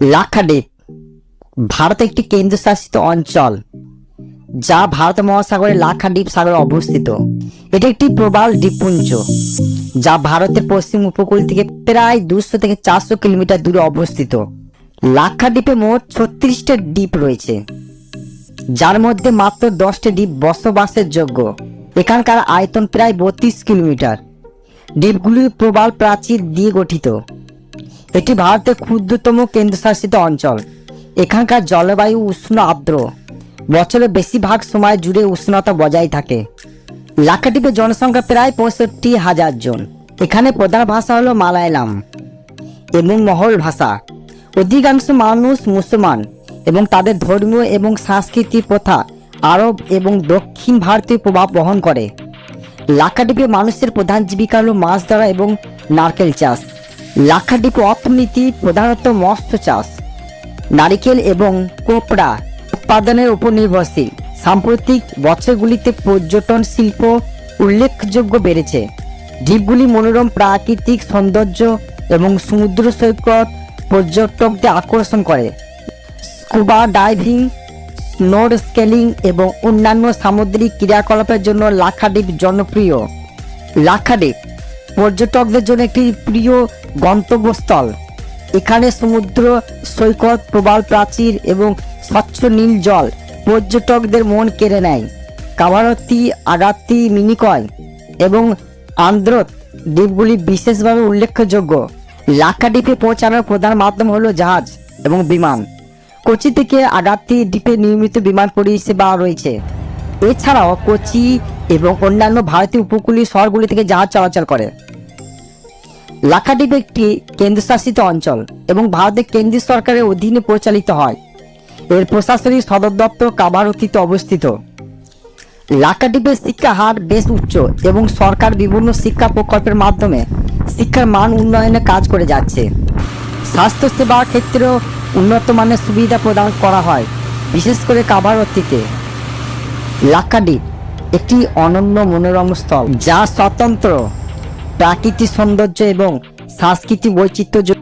লাক্ষাদ্বীপ ভারত একটি কেন্দ্রশাসিত অঞ্চল, যা ভারত মহাসাগরের লাক্ষাদ্বীপ সাগরে অবস্থিত। এটি একটি প্রবাল দ্বীপপুঞ্জ, যা ভারতের পশ্চিম উপকূল থেকে প্রায় দুশো থেকে চারশো কিলোমিটার দূরে অবস্থিত। লাক্ষাদ্বীপে মোট ছত্রিশটা দ্বীপ রয়েছে, যার মধ্যে মাত্র দশটি দ্বীপ বসবাসের যোগ্য। এখানকার আয়তন প্রায় বত্রিশ কিলোমিটার। দ্বীপগুলি প্রবাল প্রাচীর দিয়ে গঠিত এটি ভারতের ক্ষুদ্রতম কেন্দ্রশাসিত অঞ্চল। এখানকার জলবায়ু উষ্ণ আর্দ্র। বছরের বেশিরভাগ সময় জুড়ে উষ্ণতা বজায় থাকে। লাক্ষাদ্বীপের জনসংখ্যা প্রায় পঁয়ষট্টি হাজার জন। এখানে প্রধান ভাষা হলো মালায়ালাম এবং মহল ভাষা। অধিকাংশ মানুষ মুসলমান এবং তাদের ধর্মীয় এবং সাংস্কৃতিক প্রথা আরব এবং দক্ষিণ ভারতীয় প্রভাব বহন করে। লাক্ষাদ্বীপে মানুষের প্রধান জীবিকা হলো মাছ ধরা এবং নারকেল চাষ। লাক্ষাদ্বীপ অর্থনীতি প্রধানত মৎস্য চাষ, নারিকেল এবং কোপড়া উৎপাদনের উপর নির্ভরশীল। সাম্প্রতিক বছরগুলিতে পর্যটন শিল্প উল্লেখযোগ্য বেড়েছে। দ্বীপগুলি মনোরম প্রাকৃতিক সৌন্দর্য এবং সমুদ্র সৈকত পর্যটকদের আকর্ষণ করে। স্কুবা ডাইভিং স্নোর স্কেলিং এবং অন্যান্য সামুদ্রিক ক্রিয়াকলাপের জন্য লাক্ষাদ্বীপ জনপ্রিয়। লাক্ষাদ্বীপ পর্যটকদের জন্য একটি প্রিয় গন্তব্যস্থল। এখানে সমুদ্র, সৈকত, প্রবাল প্রাচীর এবং স্বচ্ছ নীল জল পর্যটকদের মন কেড়ে নেয়। কাভারতি আগাত্তি, মিনিকয় এবং আন্দ্রত দ্বীপগুলি বিশেষভাবে উল্লেখযোগ্য। লাক্ষাদ্বীপে পৌঁছানোর প্রধান মাধ্যম হলো জাহাজ এবং বিমান। কোচি থেকে আগাতি দ্বীপে নিয়মিত বিমান পরিষেবা রয়েছে। এছাড়াও কোচি এবং অন্যান্য ভারতীয় উপকূলীয় শহরগুলি থেকে জাহাজ চলাচল করে। লাক্ষাদ্বীপ একটি কেন্দ্রশাসিত অঞ্চল এবং ভারতের কেন্দ্রীয় সরকারের অধীনে পরিচালিত হয়। এর প্রশাসনিক সদর দপ্তর কাবারতিতে অবস্থিত। লাক্ষাদ্বীপের শিক্ষা হার বেশ উচ্চ এবং সরকার বিভিন্ন শিক্ষা প্রকল্পের মাধ্যমে শিক্ষার মান উন্নয়নে কাজ করে যাচ্ছে। স্বাস্থ্যসেবা ক্ষেত্রেও উন্নত মানের সুবিধা প্রদান করা হয়, বিশেষ করে কাবারতিতে লাক্ষাদ্বীপ একটি অনন্য মনোরম স্থল, যা স্বতন্ত্র প্রাকৃতিক সৌন্দর্য এবং সাংস্কৃতিক বৈচিত্র্য